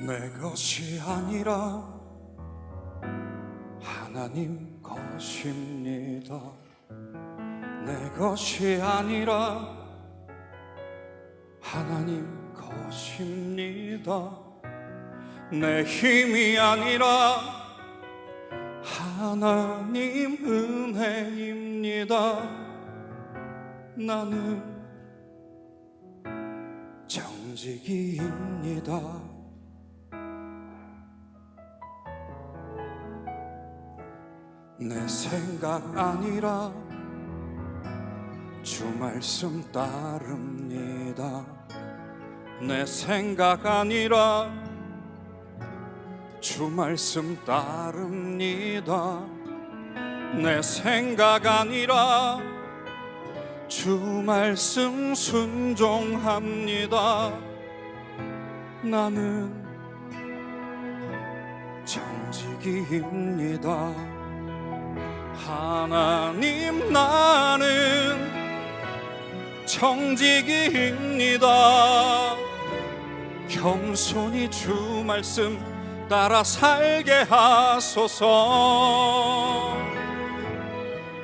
내 것이 아니라 하나님 것입니다. 내 것이 아니라 하나님 것입니다. 내 힘이 아니라 하나님 은혜입니다. 나는 정직이입니다. 내 생각 아니라 주 말씀 따릅니다. 내 생각 아니라 주 말씀 따릅니다. 내 생각 아니라 주 말씀 순종합니다. 나는 정직이입니다. 하나님 나는 정직이입니다. 겸손히 주 말씀 따라 살게 하소서.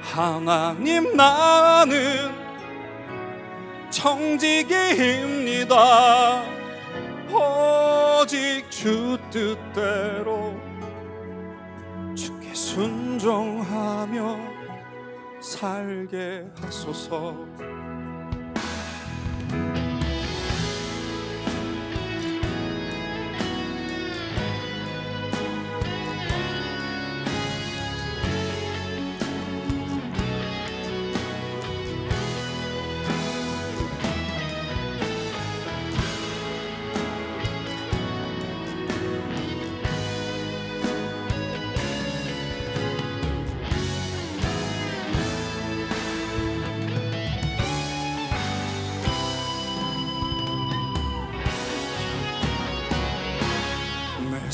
하나님 나는 정직이입니다. 오직 주 뜻대로 순종하며 살게 하소서.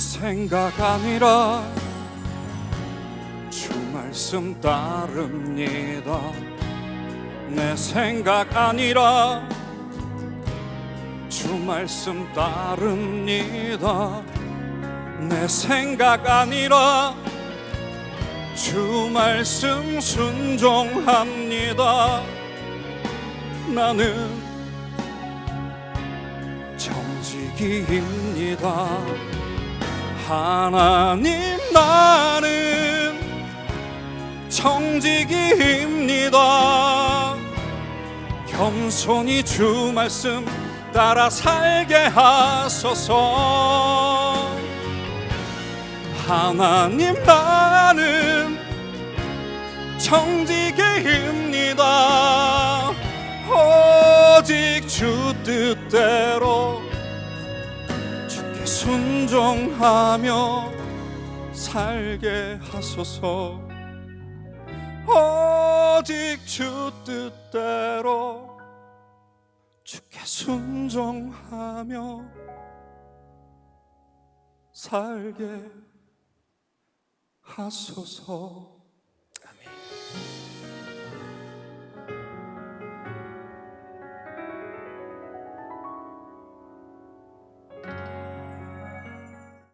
생각 아니라 주 말씀 따릅니다. 내 생각 아니라 주 말씀 따릅니다. 내 생각 아니라 주 말씀 순종합니다. 나는 정직이입니다. 하나님 나는 정직이입니다. 겸손히 주 말씀 따라 살게 하소서. 하나님 나는 정직이입니다. 오직 주 뜻대로 순종하며 살게 하소서. 오직 주 뜻대로 주께 순종하며 살게 하소서